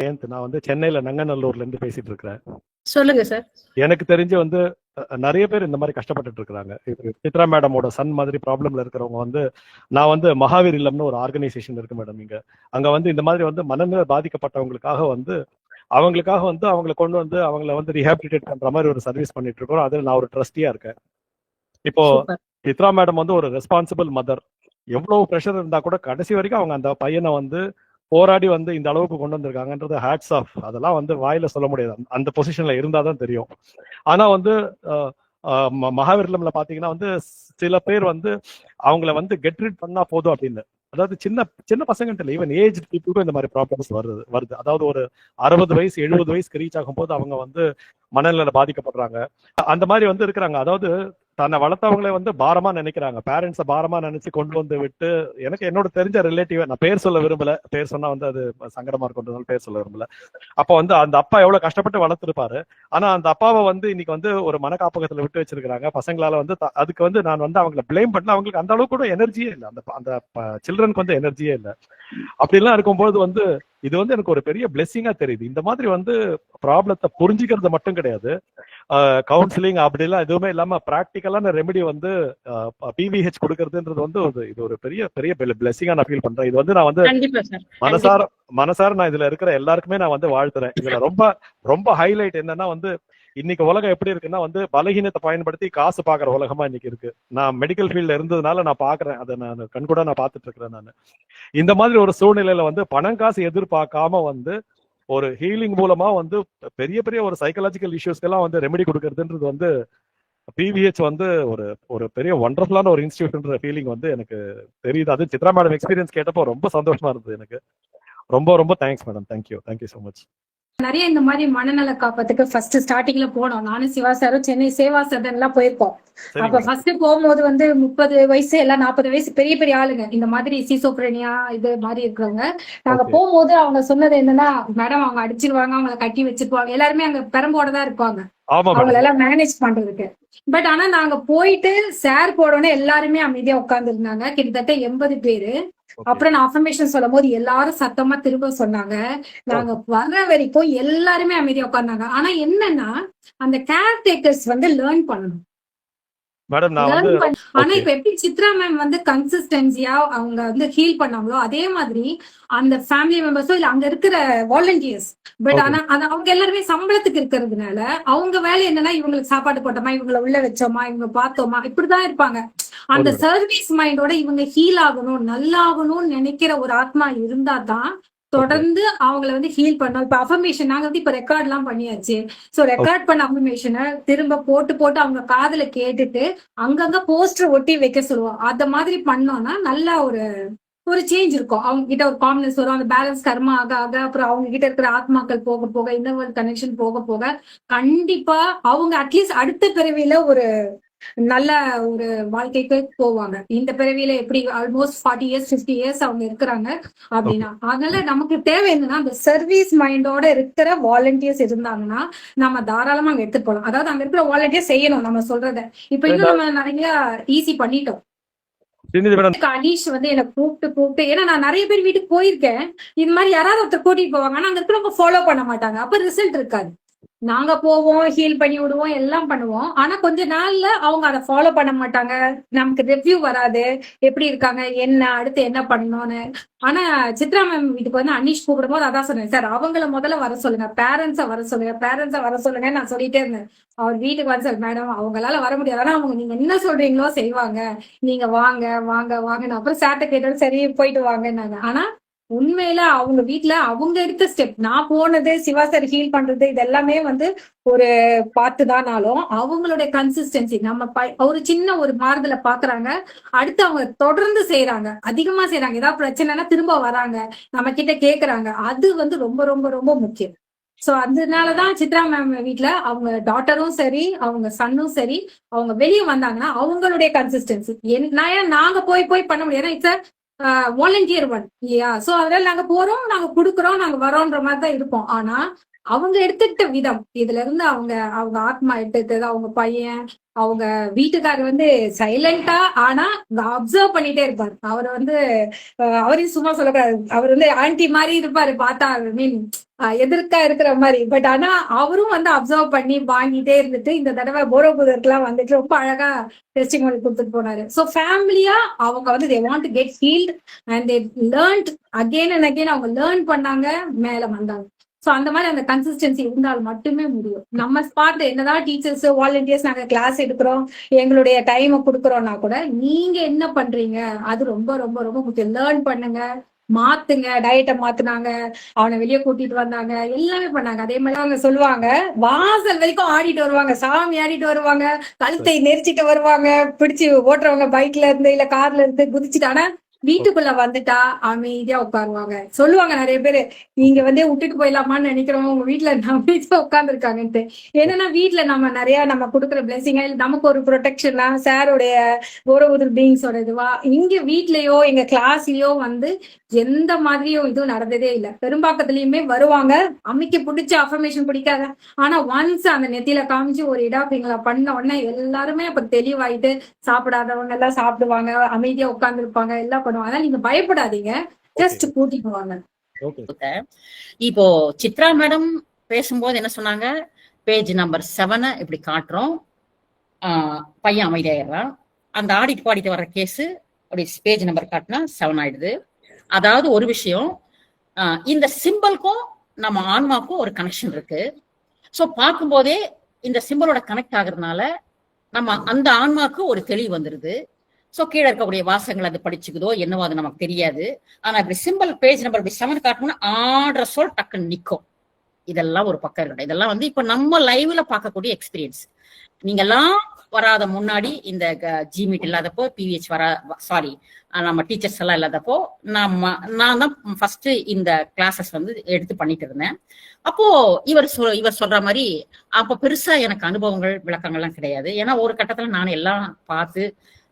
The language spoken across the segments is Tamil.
ஜெயந்த் நான் வந்து சென்னையில நங்கநல்லூர்ல இருந்து பேசிட்டு இருக்கிறேன். சொல்லுங்க சார். எனக்கு தெரிஞ்சு வந்து நிறைய பேர் இந்த மாதிரி கஷ்டப்பட்டுட்டு இருக்காங்க சித்ரா மேடமோட சன் மாதிரி ப்ராப்ளம்ல இருக்கிறவங்க வந்து நான் வந்து மகாவீர் இல்லம்னு ஒரு ஆர்கனைசேஷன் இருக்கு மேடம் இங்க. அங்க வந்து இந்த மாதிரி வந்து மனநிலை பாதிக்கப்பட்டவங்களுக்காக வந்து அவங்களுக்காக வந்து அவங்களை கொண்டு வந்து அவங்கள வந்து ரீஹாபிலிட்டேட் பண்ற மாதிரி ஒரு சர்வீஸ் பண்ணிட்டு இருக்கோம் அதுல நான் ஒரு ட்ரஸ்டியா இருக்கேன். இப்போ சித்ரா மேடம் வந்து ஒரு ரெஸ்பான்சிபிள் மதர் எவ்வளவு ப்ரெஷர் இருந்தா கூட கடைசி வரைக்கும் அவங்க அந்த பையனை வந்து போராடி வந்து இந்த அளவுக்கு கொண்டு வந்திருக்காங்கன்றது ஹேட்ஸ் ஆஃப் அதெல்லாம் வந்து வாயில சொல்ல முடியாது. அந்த- பொசிஷன்ல இருந்தா தான் தெரியும். ஆனா வந்து அஹ், பாத்தீங்கன்னா வந்து சில பேர் வந்து அவங்கள வந்து கெட் ரிட் பண்ணா போதும் அப்படின்னு. அதாவது சின்ன சின்ன பசங்கன்ட்டு இல்லை ஈவன் ஏஜ் பீப்புளுக்கும் இந்த மாதிரி ப்ராப்ளம்ஸ் வருது வருது. அதாவது ஒரு அறுபது வயசு எழுபது வயசுக்கு ரீச் ஆகும்போது அவங்க வந்து மனநிலை பாதிக்கப்படுறாங்க. அந்த மாதிரி வந்து இருக்கிறாங்க. அதாவது தன்னை வளர்த்தவங்களே வந்து பாரமா நினைக்கிறாங்க. பேரண்ட்ஸை பாரமா நினைச்சு கொண்டு வந்து விட்டு எனக்கு என்னோட தெரிஞ்ச ரிலேட்டிவ் நான் பேர் சொல்ல விரும்பல. பேர் சொன்னா வந்து அது சங்கடமா இருக்கும். பேர் சொல்ல விரும்பல. அப்ப வந்து அந்த அப்பா எவ்வளவு கஷ்டப்பட்டு வளர்த்துருப்பாரு. ஆனா அந்த அப்பாவை வந்து இன்னைக்கு வந்து ஒரு மனக்காப்பகத்துல விட்டு வச்சிருக்காங்க பசங்களால வந்து அதுக்கு வந்து நான் வந்து அவங்கள பிளேம் பண்ண அவங்களுக்கு அந்த அளவுக்கு கூட எனர்ஜியே இல்லை. அந்த அந்த சில்ட்ரனுக்கு வந்து எனர்ஜியே இல்லை. அப்படிலாம் இருக்கும்போது வந்து இது வந்து எனக்கு ஒரு பெரிய பிளெஸ்ஸிங்கா தெரியுது. இந்த மாதிரி வந்து ப்ராப்ளத்தை புரிஞ்சுக்கிறது மட்டும் கிடையாது. கவுன்சிலிங் அப்படிலாம் எதுவுமே இல்லாம ப்ராக்டிக்கலான ரெமெடி வந்து பிவிஹெச் கொடுக்கறதுன்றது வந்து இது ஒரு பெரிய பெரிய பிளெஸிங்கா நான் ஃபீல் பண்றேன். இது வந்து நான் வந்து மனசார மனசார நான் இதுல இருக்கிற எல்லாருக்குமே நான் வந்து வாழ்த்துறேன். இதுல ரொம்ப ரொம்ப ஹைலைட் என்னன்னா வந்து இன்னைக்கு உலகம் எப்படி இருக்குன்னா வந்து பலகீனத்தை பயன்படுத்தி காசு பாக்குற உலகமா இன்னைக்கு இருக்கு. நான் மெடிக்கல் ஃபீல்ட்ல இருந்ததுனால நான் பாக்குறேன் அதை நான் கண்கூட நான் பாத்துட்டு இருக்கிறேன் நான். இந்த மாதிரி ஒரு சூழ்நிலையில வந்து பணம் காசு எதிர்பார்க்காம வந்து ஒரு ஹீலிங் மூலமா வந்து பெரிய பெரிய ஒரு சைக்கலாஜிக்கல் இஷ்யூஸ்க்கெல்லாம் வந்து ரெமெடி கொடுக்கறதுன்றது வந்து பிவிஹெச் வந்து ஒரு ஒரு பெரிய ஒண்டர்ஃபுல்லான ஒரு இன்ஸ்டியூட்ன்ற ஃபீலிங் வந்து எனக்கு தெரியுது. அது சித்ரா மேடம் எக்ஸ்பீரியன்ஸ் கேட்டப்போ ரொம்ப சந்தோஷமா இருந்தது எனக்கு. ரொம்ப ரொம்ப thanks madam thank you thank you so much நிறைய இந்த மாதிரி மனநல காப்பத்துக்கு ஃபர்ஸ்ட் ஸ்டார்டிங்ல போனோம். நானும் சிவா சாரும் சென்னை சேவா சதன் எல்லாம் போயிருக்கோம் அப்ப ஃபர்ஸ்ட் போகும்போது வந்து முப்பது வயசு எல்லாம் நாற்பது வயசு பெரிய பெரிய ஆளுங்க. இந்த மாதிரி சிசோப்ரனியா இது மாதிரி இருக்கிறவங்க. நாங்க. போகும்போது அவங்க சொன்னது என்னன்னா மேடம் அவங்க அடிச்சிருவாங்க அவங்கள கட்டி வச்சிருப்பாங்க. எல்லாருமே அங்க பெரம்போட தான் இருப்பாங்க. ஆமா அவங்கள மேடம் எல்லாம் மேனேஜ் பண்றதுக்கு. பட் ஆனா நாங்க போயிட்டு சார் போடனே எல்லாருமே அமைதியா உட்கார்ந்து இருந்தாங்க கிட்டத்தட்ட எண்பது பேரு. அப்புறம் நான் அஃபர்மேஷன் சொல்லும் போது எல்லாரும் சத்தமா திரும்ப சொன்னாங்க. நாங்க வர்ற வரைக்கும் எல்லாருமே அமைதியா உட்கார்ந்தாங்க. ஆனா என்னன்னா அந்த கேர் டேக்கர்ஸ் வந்து லேர்ன் பண்ணணும். மேடம் நான் வந்து ஆனா. இப்ப எப்படி சித்ரா மேம் வந்து கன்சிஸ்டன்சியா அவங்க வந்து ஹீல் பண்ணாங்களோ அதே மாதிரி அந்த ஃபேமிலி மெம்பர்ஸோ இல்ல அங்க இருக்கிற வாலண்டியர்ஸ் பட். ஆனா அவங்க எல்லாருமே சம்பளத்துக்கு இருக்கிறதுனால அவங்க வேலை என்னன்னா இவங்களுக்கு சாப்பாடு போட்டோமா இவங்களை உள்ள வச்சோமா இவங்க பார்த்தோமா இப்படிதான் இருப்பாங்க அந்த சர்வீஸ் மைண்டோட இவங்க ஹீல் ஆகணும் நல்லாகணும்னு நினைக்கிற ஒரு ஆத்மா இருந்தா தான் தொடர்ந்து அவங்கள வந்து ஹீல் பண்ணோம் இப்ப அஃபர்மேஷன் நாங்க வந்து இப்ப ரெக்கார்ட் எல்லாம் பண்ணியாச்சு. சோ ரெக்கார்ட் பண்ண அஃபர்மேஷனை திரும்ப போட்டு போட்டு அவங்க காதுல கேட்டுட்டு அங்கங்க போஸ்டர் ஒட்டி வைக்க சொல்லுவோம். அந்த மாதிரி பண்ணோம்னா நல்ல ஒரு ஒரு சேஞ்ச் இருக்கும். அவங்க கிட்ட ஒரு காம்னஸ் வரும். அந்த பேலன்ஸ் கர்மா ஆக ஆக அப்புறம் அவங்க கிட்ட இருக்கிற ஆத்மாக்கள் போக போக இந்த கனெக்ஷன் போக போக கண்டிப்பா அவங்க அட்லீஸ்ட் அடுத்த பிறவியில ஒரு நல்ல ஒரு வாழ்க்கைக்கு போவாங்க. இந்த பிறவியில எப்படி almost forty years fifty years அவங்க இருக்கிறாங்க அப்படின்னா அதனால நமக்கு தேவை என்னன்னா அந்த சர்வீஸ் மைண்டோட இருக்கிற வாலண்டியர்ஸ் இருந்தாங்கன்னா நம்ம தாராளமா அங்க எடுத்துட்டு போகலாம் அதாவது அங்க இருக்கிற வாலண்டியர் செய்யணும் நம்ம சொல்றத. இப்ப இன்னும் நம்ம நிறைய ஈஸி பண்ணிட்டோம். அனீஷ் வந்து என்ன கூப்பிட்டு கூப்பிட்டு ஏன்னா நான் நிறைய பேர் வீட்டுக்கு போயிருக்கேன். இது மாதிரி யாராவது ஒருத்தர் கூட்டிட்டு போவாங்க. ஆனா அங்க இருக்கிறவங்க ஃபாலோ பண்ண மாட்டாங்க. அப்ப ரிசல்ட் இருக்காது. நாங்க போவோம் ஹீல் பண்ணி விடுவோம் எல்லாம் பண்ணுவோம். ஆனா கொஞ்ச நாள்ல அவங்க அதை ஃபாலோ பண்ண மாட்டாங்க. நமக்கு ரிவ்யூ வராது. எப்படி இருக்காங்க என்ன அடுத்து என்ன பண்ணணும்னு. ஆனா சித்ரா மேம் வீட்டுக்கு வந்து அனீஷ் கூப்பிடும் போது அதான் சொன்னேன். சார் அவங்கள முதல்ல வர சொல்லுங்க. பேரண்ட்ஸை வர சொல்லுங்க. பேரண்ட்ஸை வர சொல்லுங்க நான் சொல்லிட்டே இருந்தேன். அவர் வீட்டுக்கு வந்து சார் மேடம் அவங்களால வர முடியாது. ஆனா அவங்க நீங்க என்ன சொல்றீங்களோ செய்வாங்க. நீங்க வாங்க வாங்க வாங்க அப்புறம் சார்ட்ட கேட்டாலும் சரி போயிட்டு வாங்கன்னாங்க. ஆனா உண்மையில அவங்க வீட்டுல அவங்க எடுத்த ஸ்டெப் நான் போனது சிவா சார் ஹீல் பண்றது இது எல்லாமே வந்து ஒரு பார்த்துதானாலும் அவங்களுடைய கன்சிஸ்டன்சி நம்ம ப- ஒரு சின்ன ஒரு மாறுதலை பாக்குறாங்க அடுத்து அவங்க தொடர்ந்து செய்யறாங்க அதிகமா செய்யறாங்க ஏதாவது பிரச்சனைனா திரும்ப வராங்க. நம்ம கிட்ட கேக்குறாங்க. அது வந்து ரொம்ப ரொம்ப ரொம்ப முக்கியம். சோ அதனாலதான் சித்ரா மேம் வீட்ல அவங்க டாட்டரும் சரி அவங்க சன்னும் சரி அவங்க வெளியே வந்தாங்கன்னா அவங்களுடைய கன்சிஸ்டன்சி நான் ஏன்னா நாங்க போய் போய் பண்ண முடியாது. இட்ஸ் வாலண்டியர் ஒன் இல்லையா சோ அதனால நாங்க போறோம் நாங்க குடுக்குறோம் நாங்க வரோன்ற மாதிரி தான் இருப்போம். ஆனா அவங்க எடுத்துக்கிட்ட விதம். இதுல இருந்து அவங்க அவங்க ஆத்மா எடுத்துக்கிட்டது அவங்க பையன் அவங்க வீட்டுக்காரர் வந்து சைலண்டா ஆனா அப்சர்வ் பண்ணிட்டே இருப்பாரு. அவர் வந்து அவரையும் சும்மா சொல்லக்கூடாது. அவர் வந்து ஆன்டி மாதிரி இருப்பாரு பார்த்தா மீன் எதிர்க்கா இருக்கிற மாதிரி. பட் ஆனா அவரும் வந்து அப்சர்வ் பண்ணி வாங்கிட்டே இருந்துட்டு இந்த தடவை போரோபுதருக்குலாம் வந்துட்டு ரொம்ப அழகா டெஸ்டிமோனி கொடுத்துட்டு போனாரு. ஸோ ஃபேமிலியா அவங்க வந்து they want to get field and they learned again and again அவங்க லேர்ன் பண்ணாங்க மேல வந்தாங்க. சோ அந்த மாதிரி அந்த கன்சிஸ்டன்சி இருந்தால் மட்டுமே முடியும். நம்ம ஸ்பாட் என்னதான் டீச்சர்ஸ் வாலண்டியர்ஸ் நாங்க கிளாஸ் எடுக்கிறோம் எங்களுடைய டைமை கொடுக்குறோம்னா கூட நீங்க என்ன பண்றீங்க? அது ரொம்ப ரொம்ப ரொம்ப முக்கியம். லேர்ன் பண்ணுங்க மாத்துங்க டயட்டை மாத்துனாங்க அவனை வெளியே கூட்டிட்டு வந்தாங்க எல்லாமே பண்ணாங்க. அதே மாதிரி அவங்க சொல்லுவாங்க வாசல் வரைக்கும் ஆடிட்டு வருவாங்க சாமி ஆடிட்டு வருவாங்க கழுத்தை நெரிச்சிட்டு வருவாங்க பிடிச்சு ஓட்டுறவங்க பைக்ல இருந்து இல்ல கார்ல இருந்து குதிச்சுட்டு. ஆனா வீட்டுக்குள்ள வந்துட்டா அமைதியா உட்காருவாங்க. சொல்லுவாங்க நிறைய பேரு நீங்க வந்து விட்டுட்டு போயிடலாமான்னு நினைக்கிறோம் உங்க வீட்டுல அமைதியா உட்கார்ந்து இருக்காங்கன்ட்டு என்னன்னா வீட்டுல நம்ம நிறைய நம்ம கொடுக்குற பிளெஸிங்க நமக்கு ஒரு ப்ரொடெக்ஷனா சாருடைய போரபுதர் பீங்ஸோட இதுவா இங்க வீட்லயோ எங்க கிளாஸ்லயோ வந்து எந்த மாதிரியும் இதுவும் நடந்ததே இல்ல. பெரும்பாக்கத்துலயுமே வருவாங்க அமைக்க பிடிச்ச அஃபர்மேஷன் பிடிக்காத. ஆனா ஒன்ஸ் அந்த நெத்தியில காமிச்சு ஒரு இடாப்பிங்களா பண்ண உடனே எல்லாருமே அப்ப தெளிவாயிட்டு சாப்பிடாதவங்க எல்லாம் சாப்பிடுவாங்க அமைதியா உட்கார்ந்து இருப்பாங்க எல்லாம் பண்ணுவாங்க. அதனால நீங்க பயப்படாதீங்க. ஜஸ்ட் கூட்டிட்டு வாங்க. இப்போ சித்ரா மேடம் பேசும்போது என்ன சொன்னாங்க? பேஜ் நம்பர் செவனை இப்படி காட்டுறோம். பையன் அமைதியாயிடுறான். அந்த ஆடிட்டு பாடிட்டு வர்ற கேஸ் அப்படி பேஜ் நம்பர் காட்டினா செவன் ஆயிடுது. அதாவது ஒரு விஷயம் இந்த சிம்பிள்க்கும் நம்ம ஆன்மாக்கும் ஒரு கனெக்ஷன் இருக்கு. ஸோ பார்க்கும்போதே இந்த சிம்பிளோட கனெக்ட் ஆகுறதுனால நம்ம அந்த ஆன்மாக்கு ஒரு தெளிவு வந்துருது. ஸோ கீழே இருக்கக்கூடிய வாசகங்கள் அது படிச்சுக்குதோ என்னவோ அது நமக்கு தெரியாது. ஆனா இப்படி சிம்பிள் பேஜ் நம்பர் இப்படி செவன் காட்டணும்னா ஆடுற சொல் டக்குன்னு நிற்கும் இதெல்லாம் ஒரு பக்கம் இருக்கட்டும். இதெல்லாம் வந்து இப்ப நம்ம லைவ்ல பார்க்கக்கூடிய எக்ஸ்பீரியன்ஸ் நீங்க எல்லாம் வராத முன்னாடி இந்த ஜி மீட் இல்லாதப்போ பிவிஹெச் வர சாரி நம்ம டீச்சர்ஸ் எல்லாம் இல்லாதப்போ நம்ம நான் தான் ஃபர்ஸ்ட் இந்த கிளாஸஸ் வந்து எடுத்து பண்ணிட்டு இருந்தேன். அப்போ இவர் சொல் இவர் சொல்ற மாதிரி அப்ப பெருசா எனக்கு அனுபவங்கள் விளக்கங்கள்லாம் கிடையாது. ஏன்னா ஒரு கட்டத்துல நான் எல்லாம் பார்த்து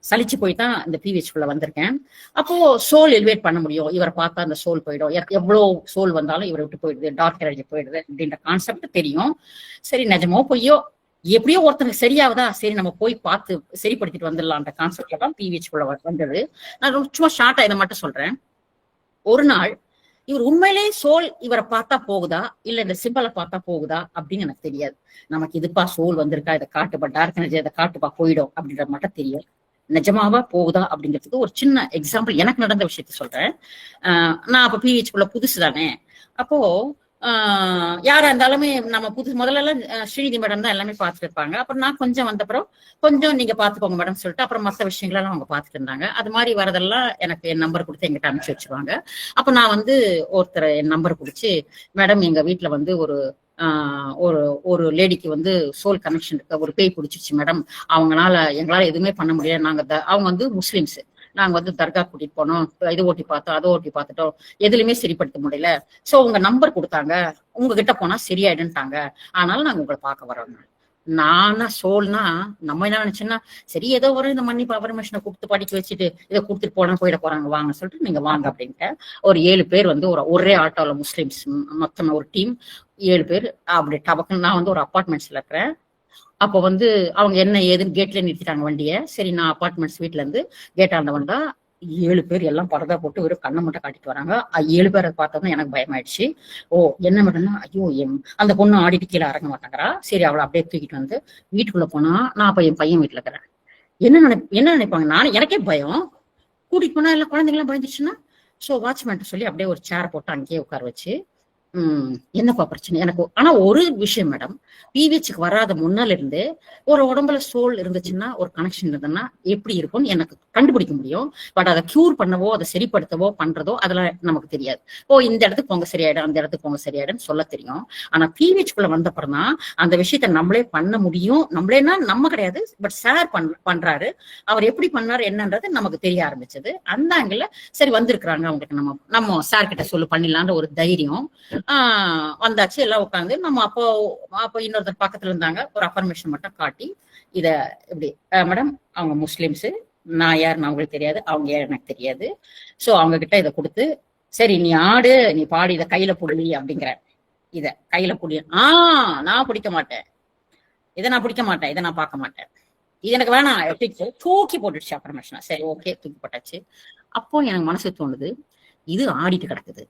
சலிச்சு போய் தான் இந்த பிவிஹெச் குள்ள வந்திருக்கேன். அப்போ சோல் எலிவேட் பண்ண முடியும். இவரை பார்த்தா அந்த சோல் போயிடும். எவ்வளோ எவ்வளவு சோல் வந்தாலும் இவரை விட்டு போயிடுது. டார்க் எனர்ஜி போயிடுது அப்படின்ற கான்செப்ட் தெரியும். சரி நிஜமோ பொய்யோ? எப்படியோ ஒருத்தனுக்கு சரியாவதா சரி நம்ம போய் பார்த்து சரிப்படுத்திட்டு வந்துடலான்ற கான்செப்ட்ல தான் பிவிஹெச் குள்ள வந்தது. நான் ரொம்ப சும்மா ஷார்ட்டா இதை மட்டும் சொல்றேன். ஒரு நாள் இவர் உண்மையிலேயே சோல் இவரை பார்த்தா போகுதா? இல்ல இந்த சிம்பலை பார்த்தா போகுதா? அப்படின்னு எனக்கு தெரியாது. நமக்கு இதுப்பா சோல் வந்திருக்கா? இதை காட்டுப்பா டார்க் எனர்ஜி இதை காட்டுப்பா போயிடும் அப்படின்றது மட்டும் தெரியும். நிஜமாவா போகுதா அப்படிங்கிறதுக்கு ஒரு சின்ன எக்ஸாம்பிள் எனக்கு நடந்த விஷயத்த சொல்றேன். நான் அப்ப பிஹெச் குள்ள புதுசு தானே. அப்போ யாரா இருந்தாலுமே நம்ம புதுசு முதல்ல எல்லாம் ஸ்ரீநிதி மேடம் தான் எல்லாமே பார்த்துட்டு இருப்பாங்க. அப்புறம் நான் கொஞ்சம் வந்தப்புறம் கொஞ்சம் நீங்க பாத்துக்கோங்க மேடம் சொல்லிட்டு அப்புறம் மத்த விஷயங்களெல்லாம் அவங்க பார்த்துட்டு இருந்தாங்க. அது மாதிரி வரதெல்லாம் எனக்கு என் நம்பர் கொடுத்து எங்கிட்ட அனுப்பிச்சு வச்சிருவாங்க. அப்ப நான் வந்து ஒருத்தர் என் நம்பர் குடிச்சு மேடம் எங்க வீட்டுல வந்து ஒரு ஒரு ஒரு லேடிக்கு வந்து சோல் கனெக்ஷன் இருக்கு. ஒரு பேய் பிடிச்சிருச்சு மேடம் அவங்களால எங்களால எதுவுமே பண்ண முடியாது நாங்க த- அவங்க வந்து முஸ்லிம்ஸ் நாங்க வந்து தர்கா கூட்டிட்டு போனோம். இது ஓட்டி பார்த்தோம் அதை ஓட்டி பார்த்துட்டோம். எதுலையுமே சரிப்படுத்த முடியல. சோ உங்க நம்பர் கொடுத்தாங்க. உங்ககிட்ட போனா சரியாயிடுன்ட்டாங்க ஆனாலும் நாங்க உங்களை பார்க்க வரோம். நானா சோல்னா நம்ம என்ன நினைச்சோன்னா சரி ஏதோ ஒரு இந்த மன்னிப்பு பர்மிஷனை கொடுத்து படிக்க வச்சுட்டு இதை கொடுத்துட்டு போனா போயிட போறாங்க. வாங்க சொல்லிட்டு நீங்க வாங்க அப்படின்ட்டு ஒரு ஏழு பேர் வந்து ஒரு ஒரே ஆட்டோல முஸ்லிம்ஸ் மொத்தம் ஒரு டீம் ஏழு பேர். அப்படி டபக்குன்னு நான் வந்து ஒரு அப்பார்ட்மெண்ட்ஸ்ல இருக்கிறேன். அப்போ வந்து அவங்க என்ன ஏதுன்னு கேட்ல நிறுத்திட்டாங்க வண்டியை. சரி நான் அப்பார்ட்மெண்ட்ஸ் வீட்ல இருந்து கேட்டாண்ட வந்தா ஏழு பேர் எல்லாம் பரதா போட்டு ஒரு கண்ணை மட்டும் காட்டிட்டு வராங்க. ஏழு பேரை பார்த்தோம்னா எனக்கு பயமாயிடுச்சு. ஓ என்ன மட்டும்னா ஐயோ என் அந்த பொண்ணு ஆடிட்டு கீழே இறங்க மாட்டேங்கிறா சரி அவளை அப்படியே தூக்கிட்டு வந்து வீட்டுக்குள்ள போனா நான் அப்ப என் பையன் வீட்டுல இருக்கிறேன். என்ன நினை என்ன நினைப்பாங்க? நான் எனக்கே பயம். கூட்டிட்டு போனா எல்லாம் குழந்தைங்களாம் பயந்துச்சுன்னா ஸோ வாட்ச்மேன் சொல்லி அப்படியே ஒரு சேர் போட்டு அங்கேயே உட்கார வச்சு உம் என்னப்பா பிரச்சனை? எனக்கு ஆனா ஒரு விஷயம் மேடம் பிவிஹெச்க்கு வராத முன்னால இருந்து ஒரு உடம்புல சோல் இருந்துச்சுன்னா ஒரு கனெக்ஷன் இருந்ததுன்னா எப்படி இருக்கும்னு எனக்கு கண்டுபிடிக்க முடியும். பட் அதை கியூர் பண்ணவோ அதை சரிப்படுத்தவோ பண்றதோ அதெல்லாம் நமக்கு தெரியாது. ஓ இந்த இடத்துக்கு போங்க சரியாயிடும் அந்த இடத்துக்கு போங்க சரியாயிடும்னு சொல்ல தெரியும். ஆனா பிவிச்சுக்குள்ள வந்தப்பறம் தான் அந்த விஷயத்த நம்மளே பண்ண முடியும். நம்மளேனா நம்ம கிடையாது பட் சார் பண் பண்றாரு. அவர் எப்படி பண்ணாரு என்னன்றது நமக்கு தெரிய ஆரம்பிச்சது. அந்த ஆங்கிள் சரி வந்திருக்கிறாங்க அவங்களுக்கு நம்ம நம்ம சார் கிட்ட சொல்லு பண்ணிடலான்ற ஒரு தைரியம். ஆஹ் வந்தாச்சு. எல்லாம் உட்காந்து நம்ம அப்போ அப்போ இன்னொருத்தர் பக்கத்துல இருந்தாங்க. ஒரு அஃபர்மேஷன் மட்டும் காட்டி இத இப்படி மேடம் அவங்க முஸ்லிம்ஸ். நான் யாருன்னு அவங்களுக்கு தெரியாது. அவங்க யார் எனக்கு தெரியாது. சோ அவங்க கிட்ட இதை கொடுத்து சரி நீ ஆடு நீ பாடி இதை கையில புள்ளி அப்படிங்கிற இத கையில புடி. ஆஹ் நான் பிடிக்க மாட்டேன். இதை நான் பிடிக்க மாட்டேன். இதை நான் பார்க்க மாட்டேன். இது எனக்கு வேணாம். எப்படி தூக்கி போட்டுடுச்சு அப்புறமேஷனா சரி ஓகே தூக்கி போட்டாச்சு. அப்போ எனக்கு மனசு தோணுது இது ஆடிட்டு கிடக்குது.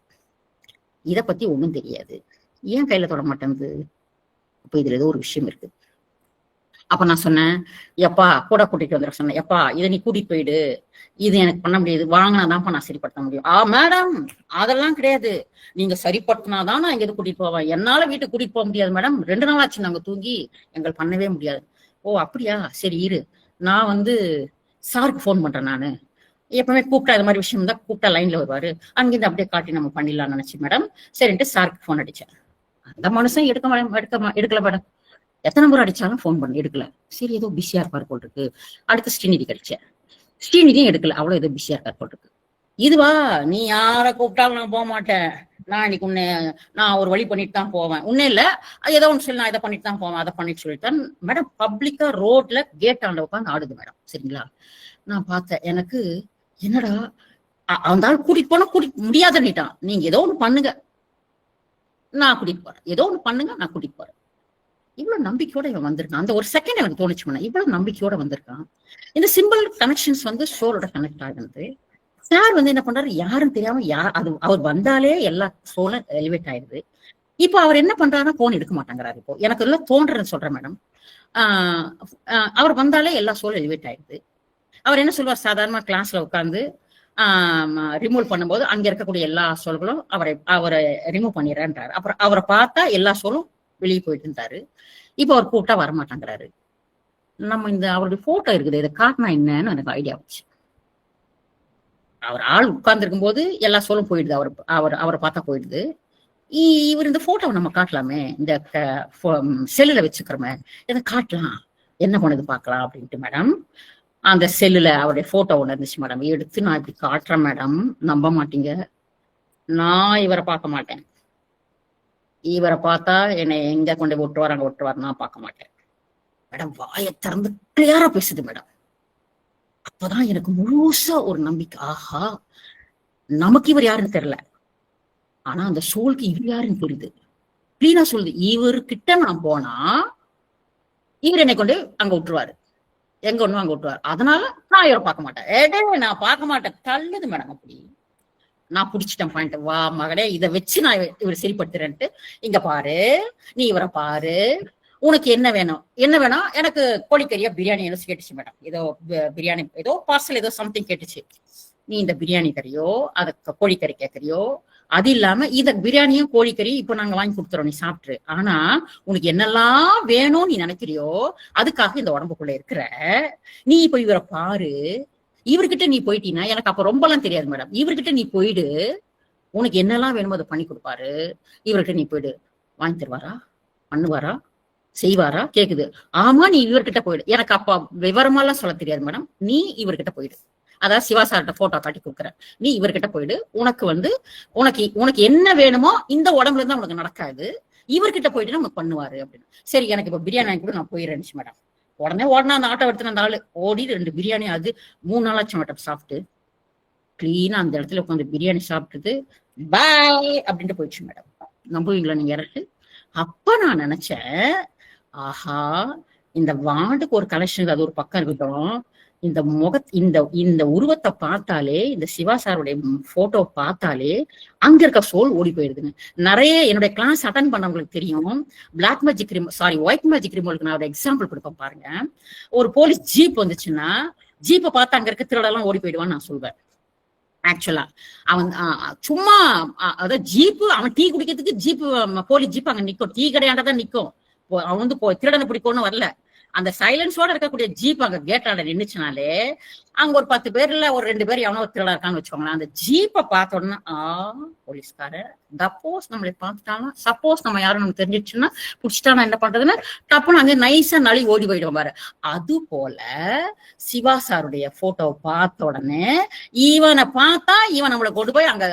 இதை பத்தி ஒன்றும் தெரியாது. ஏன் கையில தொட மாட்டேங்குது? அப்ப இதுல ஏதோ ஒரு விஷயம் இருக்கு. அப்ப நான் சொன்னேன் எப்பா கூட கூட்டிட்டு வந்துட சொன்னேன். எப்பா இதை நீ கூட்டிட்டு போயிடு. இது எனக்கு பண்ண முடியாது. வாங்கினாதான்ப்பா நான் சரிப்படுத்த முடியும். ஆ மேடம் அதெல்லாம் கிடையாது. நீங்க சரிப்படுத்தினாதான் நான் இங்க கூட்டிட்டு போவேன். என்னால வீட்டுக்கு கூட்டிட்டு போக முடியாது மேடம். ரெண்டு நாள் ஆச்சு நாங்க தூங்கி எங்கள் பண்ணவே முடியாது. ஓ அப்படியா? சரி இரு. நான் வந்து சாருக்கு ஃபோன் பண்றேன் நானு. எப்பவுமே கூப்பிட்டா இது மாதிரி விஷயம் தான் கூப்பிட்டா லைன்ல வருவாரு. அங்கிருந்து அப்படியே காட்டி நம்ம பண்ணிடலாம்னு நினைச்சு மேடம் சரின்ட்டு சாருக்கு போன் அடிச்சேன். அந்த மனுஷன் எடுக்க மேடம் எடுக்க எடுக்கல மேடம் எத்தனை முறை அடிச்சாலும் ஃபோன் பண்ணி எடுக்கல. சரி ஏதோ பிஸியா இருப்பார் போல் இருக்கு. அடுத்து ஸ்ரீநிதி கிடைச்சேன். ஸ்ரீநிதியும் எடுக்கல. அவ்வளவு ஏதோ பிஸியா இருக்கார் போல் இருக்கு. இதுவா? நீ யார கூப்பிட்டாலும் நான் போக மாட்டேன். நான் இன்னைக்கு உன்னை நான் ஒரு வழி பண்ணிட்டு தான் போவேன். உன்னே இல்ல. ஏதோ ஒன்று சொல்லி நான் இதை பண்ணிட்டு தான் போவேன். அதை பண்ணிட்டு சொல்லிட்டேன். மேடம் பப்ளிக்கா ரோட்ல கேட் ஆண்ட உட்காந்து ஆடுது மேடம் சரிங்களா? நான் பார்த்தேன். எனக்கு என்னடா? அந்த ஆள் கூட்டிட்டு போனா கூட்டிட்டு முடியாதுன்னுட்டான். நீங்க ஏதோ ஒண்ணு பண்ணுங்க. நான் கூட்டிட்டு போறேன். ஏதோ ஒண்ணு பண்ணுங்க நான் கூட்டிட்டு போறேன். இவ்வளவு நம்பிக்கையோட இவன் வந்திருக்கான். அந்த ஒரு செகண்ட் எனக்கு தோணுச்சு மேடம் இவ்வளவு நம்பிக்கையோட வந்திருக்கான். இந்த சிம்பிள் கனெக்ஷன்ஸ் வந்து ஷோலோட கனெக்ட் ஆகுது. சார் வந்து என்ன பண்றாரு? யாரும் தெரியாம யார் அது அவர் வந்தாலே எல்லா ஷோலும் எலிவேட் ஆயிடுது. இப்போ அவர் என்ன பண்றாருன்னா போன் எடுக்க மாட்டேங்கிறாரு இப்போ. எனக்கு எல்லாம் தோன்றேன்னு சொல்றேன் மேடம் அவர் வந்தாலே எல்லா ஷோலும் எலிவேட் ஆயிடுது. அவர் என்ன சொல்லுவார்? சாதாரணமா கிளாஸ்ல உட்காந்து ரிமூவ் பண்ணும்போது அங்க இருக்கக்கூடிய எல்லா சொல்களும் அவரை அவரை ரிமூவ் பண்ணிடுறேன்றாரு. அப்புறம் அவரை பார்த்தா எல்லா சொலும் வெளியே போயிட்டு இருந்தாரு இப்போ அவர் கூப்பிட்டா வரமாட்டேங்கிறாரு. நம்ம இந்த அவருடைய போட்டோ இருக்குது. இதை காட்டினா என்னன்னு எனக்கு ஐடியா வச்சு அவர் ஆள் உட்கார்ந்து போது எல்லா சொல்லும் போயிடுது. அவர் அவர் அவரை பார்த்தா போயிடுது. இ- இவர் இந்த போட்டோவை நம்ம காட்டலாமே. இந்த செல்லுல வச்சுக்கிறோமே. இதை காட்டலாம். என்ன பண்ணுது பார்க்கலாம் அப்படின்ட்டு மேடம் அந்த செல்லுல அவருடைய போட்டோ ஒன்று இருந்துச்சு மேடம் எடுத்து நான் இப்படி காட்டுறேன் மேடம் நம்ப மாட்டீங்க. நான் இவரை பார்க்க மாட்டேன். இவரை பார்த்தா என்னை எங்க கொண்டு போய் ஒட்டுவார் அங்க ஒட்டுவார் நான் பார்க்க மாட்டேன். மேடம் வாயை திறந்து கிளியரா பேசுது மேடம் அப்பதான் எனக்கு முழுசா ஒரு நம்பிக்கை. ஆஹா நமக்கு இவர் யாருன்னு தெரியல. ஆனா அந்த சோலுக்கு இவர் யாருன்னு தெரியுது கிளீனா சொல்லுது. இவர்கிட்ட நான் போனா இவர் என்னை கொண்டு அங்க விட்டுருவாரு எங்க ஒண்ணும் அங்க விட்டுவார். அதனால நான் இவரை பார்க்க மாட்டேன். ஏடே நான் பார்க்க மாட்டேன். தள்ளுது மேடம் அப்படி. நான் புடிச்சிட்டேன் பாயிண்ட் வா மகளே இதை வச்சு நான் இவரை சரிப்படுத்துறேன்ட்டு. இங்க பாரு. நீ இவரை பாரு. உனக்கு என்ன வேணும்? என்ன வேணும் எனக்கு கோழிக்கறியா பிரியாணி என்ன கேட்டுச்சு மேடம். ஏதோ பிரியாணி ஏதோ பார்சல் ஏதோ சம்திங் கேட்டுச்சு. நீ இந்த பிரியாணி கறியோ அதுக்கு கோழிக்கறி கேட்கறியோ அது இல்லாம இந்த பிரியாணியும் கோழிக்கறி இப்ப நாங்க வாங்கி கொடுத்துறோம். நீ சாப்பிட்டு ஆனா உனக்கு என்னெல்லாம் வேணும்னு நீ நினைக்கிறியோ அதுக்காக இந்த உடம்புக்குள்ள இருக்கிற நீ இப்ப இவரை பாரு. இவர்கிட்ட நீ போயிட்டீங்கன்னா எனக்கு அப்ப ரொம்பலாம் தெரியாது மேடம். இவர்கிட்ட நீ போயிடு. உனக்கு என்னெல்லாம் வேணுமோ அதை பண்ணி கொடுப்பாரு. இவர்கிட்ட நீ போயிடு. வாங்கி தருவாரா? பண்ணுவாரா? செய்வாரா? கேக்குது. ஆமா நீ இவர்கிட்ட போயிடு. எனக்கு அப்ப எல்லாம் சொல்ல தெரியாது மேடம். நீ இவர்கிட்ட போயிடு. அதாவது சிவா சார்கிட்ட போட்டோ காட்டி கொடுக்குறேன். நீ இவர்கிட்ட போயிடு. உனக்கு வந்து உனக்கு உனக்கு என்ன வேணுமோ இந்த உடம்புல இருந்தா உனக்கு நடக்காது. இவர்கிட்ட போயிட்டு நம்ம பண்ணுவாரு அப்படின்னு. சரி எனக்கு இப்ப பிரியாணி கூட நான் போயிடுறேன் மேடம். உடனே உடனே அந்த ஆட்டோ எடுத்துட்டு அந்த ஆளு. ஓடி ரெண்டு பிரியாணி அது மூணு நாளாச்சும் மேடம் சாப்பிட்டு. கிளீனா அந்த இடத்துல உட்காந்து பிரியாணி சாப்பிட்டுட்டு பாய் அப்படின்ட்டு போயிடுச்சு மேடம். நம்புவீங்களா நீங்க இறக்கு அப்ப நான் நினைச்சேன் ஆஹா இந்த வாண்டுக்கு ஒரு கலெக்ஷன் அது ஒரு பக்கம் இருக்கட்டும். இந்த முக இந்த இந்த உருவத்தை பார்த்தாலே இந்த சிவா சாருடைய போட்டோ பார்த்தாலே அங்க இருக்க சோல் ஓடி போயிடுதுங்க. நிறைய என்னுடைய கிளாஸ் அட்டன் பண்ணவங்களுக்கு தெரியும். பிளாக் மேஜிக் ரிமோ சாரி ஒயிட் மேஜிக் ரிமோலுக்கு நான் ஒரு எக்ஸாம்பிள் கொடுப்பேன் பாருங்க. ஒரு போலீஸ் ஜீப் வந்துச்சுன்னா ஜீப்பை பார்த்து அங்க இருக்க திருடெல்லாம் ஓடி போயிடுவான்னு நான் சொல்வேன். ஆக்சுவலா அவன் சும்மா அதாவது ஜீப்பு அவன் டீ குடிக்கிறதுக்கு ஜீப்பு போலீஸ் ஜீப் அங்க நிக்கும். டீ கடையாண்ட தான் நிக்கும். அவன் வந்து திருடனை பிடிக்கும்னு வரல. அந்த சைலன்ஸோட இருக்கக்கூடிய ஜீப் அங்க கேட்டாண்ட நின்றுச்சுனாலே அங்க ஒரு பத்து பேர்ல ஒரு ரெண்டு பேர் எவனோ ஒரு திருடா இருக்கான்னு வச்சுக்கோங்களேன். அந்த ஜீப்பை பார்த்த உடனே ஆ போலீஸ்காரர் சப்போஸ் நம்மளை பார்த்துட்டாலும் சப்போஸ் நம்ம யாரும் நமக்கு தெரிஞ்சிச்சுன்னா பிடிச்சிட்டானா என்ன பண்றதுன்னா டப்புன்னு அங்கே நைஸா நழி ஓடி போயிடுவோம் பாரு. அது போல சிவா சாருடைய போட்டோவை பார்த்த உடனே இவனை பார்த்தா இவன் நம்மளை கொண்டு போய் அங்க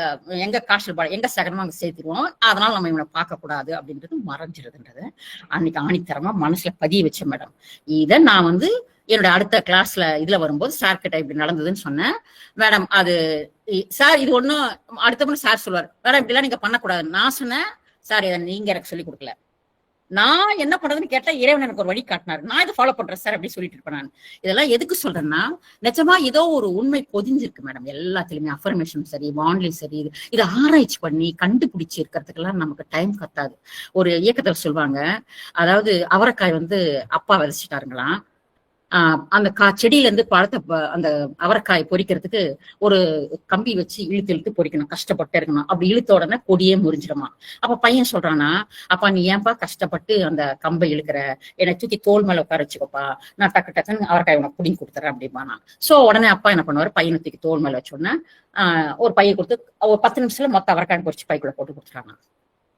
எங்க காசு எங்க சகனமா அங்க சேர்த்திருவோம் அதனால நம்ம இவனை பார்க்க கூடாது அப்படின்றது மறைஞ்சிருதுன்றது அன்னைக்கு ஆணித்தரமா மனசுல பதிய வச்சேன் மேடம். இதை நான் வந்து என்னோட அடுத்த கிளாஸ்ல இதுல வரும்போது சார் கிட்ட இப்படி நடந்ததுன்னு சொன்னேன். மேடம் அது சார் இது ஒண்ணும் அடுத்த முறை சார் சொல்லுவார். மேடம் இப்படி எல்லாம் நீங்க பண்ணக்கூடாது நான் சொன்னேன். சார் இதை நீங்க எனக்கு சொல்லி கொடுக்கல. நான் என்ன பண்றதுன்னு கேட்டா இறைவன் எனக்கு ஒரு வழி காட்டினாரு. நான் இதை ஃபாலோ பண்றேன் சார் அப்படி சொல்லிட்டு இருப்பேன் நான். இதெல்லாம் எதுக்கு சொல்றேன்னா நிஜமா ஏதோ ஒரு உண்மை பொதிஞ்சிருக்கு மேடம் எல்லாத்துலயுமே அஃபர்மேஷன் சரி வான்லையும் சரி இது இதை ஆராய்ச்சி பண்ணி கண்டுபிடிச்சு இருக்கிறதுக்கெல்லாம் நமக்கு டைம் கத்தாது. ஒரு இயக்கத்துல சொல்லுவாங்க அதாவது அவரைக்காய் வந்து அப்பா விதைச்சிட்டாருங்களாம். அந்த கா செடியில இருந்து பழத்தை ப- அந்த அவரைக்காய் பொரிக்கிறதுக்கு ஒரு கம்பி வச்சு இழுத்து இழுத்து பொறிக்கணும். கஷ்டப்பட்டு இருக்கணும். அப்படி இழுத்த உடனே கொடியே முறிஞ்சிடுமா. அப்ப பையன் சொல்றானா அப்பா நீ ஏன்பா கஷ்டப்பட்டு அந்த கம்பை இழுக்கிற? என்னை தூக்கி தோல் மேல உட்கார வச்சுக்கோப்பா. நான் டக்கு டக்குன்னு அவரைக்காய் உனக்கு புடிங்கி கொடுத்துறேன் அப்படிம்பானா. சோ உடனே அப்பா என்ன பண்ணுவாரு? பையனை தூக்கி தோல் மேல வச்ச உடனே ஆஹ் ஒரு பையன் கொடுத்து ஒரு பத்து நிமிஷத்துல மொத்த அவரைக்காய் பொரிச்சு பைக்குள்ள போட்டு கொடுத்துறாங்க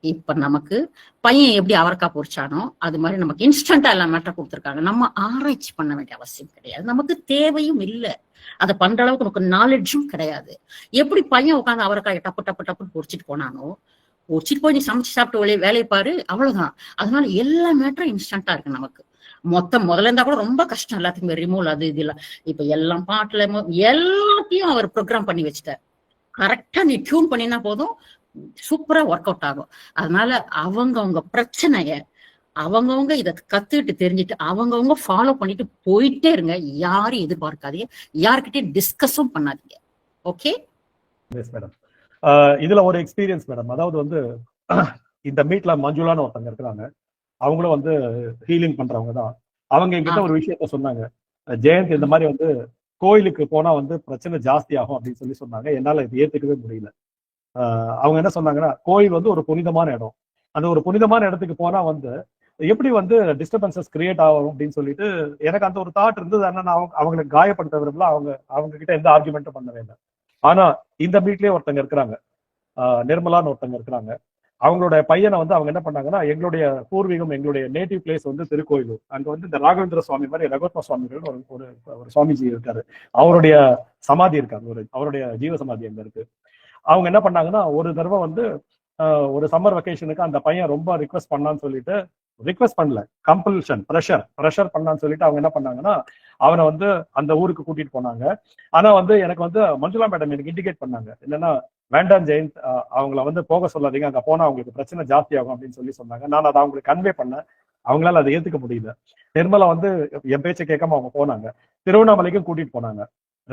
இப்ப நமக்கு பையன் எப்படி அவரைக்காய் பொரிச்சானோ அது மாதிரி நமக்கு இன்ஸ்டன்டா எல்லா மேட்டர் கொடுத்துருக்காங்க. நம்ம ஆராய்ச்சி பண்ண வேண்டிய அவசியம் கிடையாது. நமக்கு தேவையும் இல்லை. அதை பண்ற அளவுக்கு நமக்கு நாலெட்ஜும் கிடையாது. எப்படி பையன் உட்காந்து அவரைக்காய் டப்பு டப்பு டப்புன்னு பொரிச்சிட்டு போனானோ பொரிச்சிட்டு போய் நீ சமைச்சு சாப்பிட்டு வேலையை பாரு அவ்வளவுதான். அதனால எல்லா மேட்டரும் இன்ஸ்டன்டா இருக்கு நமக்கு. மொத்தம் முதல்ல இருந்தா கூட ரொம்ப கஷ்டம் எல்லாத்துக்குமே ரிமூவல் அது இது இல்ல இப்ப எல்லாம் பாட்டுல எல்லாத்தையும் அவர் ப்ரோக்ராம் பண்ணி வச்சுட்டார். கரெக்டா நீ டியூன் பண்ணினா போதும் சூப்பரா ஒர்க் அவுட் ஆகும். அதனால அவங்கவங்க பிரச்சனைய அவங்கவங்க இத கத்துக்கிட்டு தெரிஞ்சுட்டு அவங்கவங்க ஃபாலோ பண்ணிட்டு போயிட்டே இருங்க. யாரும் எதிர்பார்க்காதீங்க. யார்கிட்டயும் டிஸ்கஸும் பண்ணாதீங்க. ஓகே எஸ் மேடம் இதுல ஒரு எக்ஸ்பீரியன்ஸ் மேடம் அதாவது வந்து இந்த மீட்ல மஞ்சுளான்னு ஒருத்தங்க இருக்கிறாங்க. அவங்களும் வந்து ஹீலிங் பண்றவங்க தான். அவங்க என்கிட்ட ஒரு விஷயத்த சொன்னாங்க. ஜெயந்த் இந்த மாதிரி வந்து கோயிலுக்கு போனா வந்து பிரச்சனை ஜாஸ்தி ஆகும் அப்படின்னு சொல்லி சொன்னாங்க. என்னால இது ஏத்துக்கவே முடியல. அவங்க என்ன சொன்னாங்கன்னா கோயில் வந்து ஒரு புனிதமான இடம். அந்த ஒரு புனிதமான இடத்துக்கு போனா வந்து எப்படி வந்து டிஸ்டர்பன்சஸ் கிரியேட் ஆகும் அப்படின்னு சொல்லிட்டு எனக்கு அந்த ஒரு தாட் இருந்தது. நான் அவங்க அவங்களுக்கு காயப்படுத்த விரும்பல. அவங்க அவங்க கிட்ட எந்த ஆர்குமெண்ட்டும் பண்ணவே இல்லை. ஆனா இந்த வீட்லயே ஒருத்தங்க இருக்கிறாங்க. ஆஹ் நிர்மலான்னு ஒருத்தங்க இருக்கிறாங்க. அவங்களோட பையனை வந்து அவங்க என்ன பண்ணாங்கன்னா எங்களுடைய பூர்வீகம் எங்களுடைய நேட்டிவ் பிளேஸ் வந்து திருக்கோயிலூர். அங்க வந்து இந்த ராகவேந்திர சுவாமி மாதிரி ரகோத்ம சுவாமிகள் ஒரு ஒரு ஒரு சுவாமிஜி இருக்காரு. அவருடைய சமாதி இருக்காங்க ஒரு அவருடைய ஜீவ சமாதி அங்க இருக்கு. அவங்க என்ன பண்ணாங்கன்னா ஒரு தடவை வந்து ஒரு சம்மர் வெக்கேஷனுக்கு அந்த பையன் ரொம்ப ரிக்வெஸ்ட் பண்ணான்னு சொல்லிட்டு ரிக்வெஸ்ட் பண்ணல. கம்பல்ஷன் ப்ரெஷர் ப்ரெஷர் பண்ணான்னு சொல்லிட்டு அவங்க என்ன பண்ணாங்கன்னா அவனை வந்து அந்த ஊருக்கு கூட்டிட்டு போனாங்க. ஆனா வந்து எனக்கு வந்து மஞ்சுளா மேடம் எனக்கு இண்டிகேட் பண்ணாங்க. இல்லைன்னா வேண்டாம் ஜெயந்த் அவங்கள வந்து போக சொல்லாதீங்க. அங்க போனா அவங்களுக்கு பிரச்சனை ஜாஸ்தி ஆகும் அப்படின்னு சொல்லி சொன்னாங்க. நான் அதை அவங்களுக்கு கன்வே பண்ணேன். அவங்களால அதை ஏத்துக்க முடியல. நிர்மலா வந்து என் பேச்சை கேட்காம அவங்க போனாங்க. திருவண்ணாமலைக்கும் கூட்டிட்டு போனாங்க.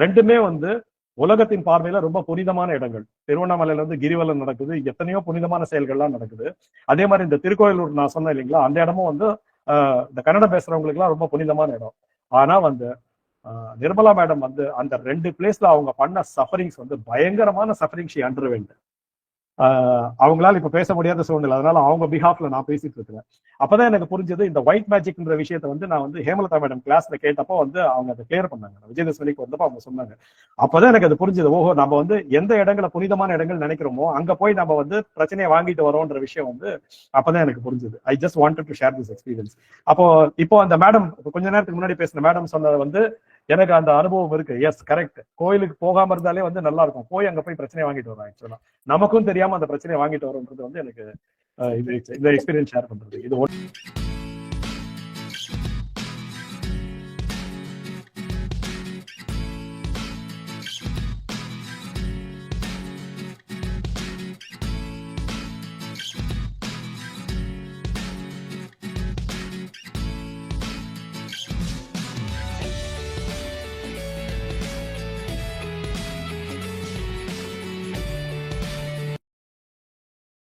ரெண்டுமே வந்து உலகத்தின் பார்வையில ரொம்ப புனிதமான இடங்கள். திருவண்ணாமலையில இருந்து கிரிவலம் நடக்குது. எத்தனையோ புனிதமான செயல்கள்லாம் நடக்குது. அதே மாதிரி இந்த திருக்கோயிலூர் நான் சொன்னேன் இல்லைங்களா? அந்த இடமும் வந்து ஆஹ் இந்த கன்னடம் பேசுறவங்களுக்கு எல்லாம் ரொம்ப புனிதமான இடம். ஆனா வந்து ஆஹ் நிர்மலா மேடம் வந்து அந்த ரெண்டு பிளேஸ்ல அவங்க பண்ண சஃபரிங்ஸ் வந்து பயங்கரமான சஃபரிங் ஷி அண்டர்வெண்ட் அவங்களால இப்ப பேச முடியாத சூழ்நிலை. அதனால அவங்க பிஹாஃப்ல நான் பேசிட்டு இருக்கிறேன். அப்பதான் எனக்கு புரிஞ்சது இந்த ஒயிட் மேஜிக்ன்ற விஷயத்த வந்து நான் வந்து ஹேமலதா மேடம் கிளாஸ்ல கேட்டப்போ வந்து அவங்க அதை கிளியர் பண்ணாங்க. விஜயதசமிக்கு வந்தப்போ அவங்க சொன்னாங்க. அப்பதான் எனக்கு அது புரிஞ்சது. ஓஹோ நம்ம வந்து எந்த இடங்களை புனிதமான இடங்கள் நினைக்கிறோமோ அங்க போய் நம்ம வந்து பிரச்சனையை வாங்கிட்டு வரோன்ற விஷயம் வந்து அப்பதான் எனக்கு புரிஞ்சது. I just wanted to share this experience அப்போ இப்போ அந்த மேடம் கொஞ்ச நேரத்துக்கு முன்னாடி பேசின மேடம் சொன்னது வந்து எனக்கு அந்த அனுபவம் இருக்கு. எஸ் கரெக்ட் கோயிலுக்கு போகாம இருந்தாலே வந்து நல்லா இருக்கும் போய் அங்க போய் பிரச்சனையை வாங்கிட்டு வரோம் ஆக்சுவலா நமக்கும் தெரியாம அந்த பிரச்சனையை வாங்கிட்டு வரோன்றது வந்து எனக்கு இந்த எக்ஸ்பீரியன்ஸ் ஷேர் பண்றது. இது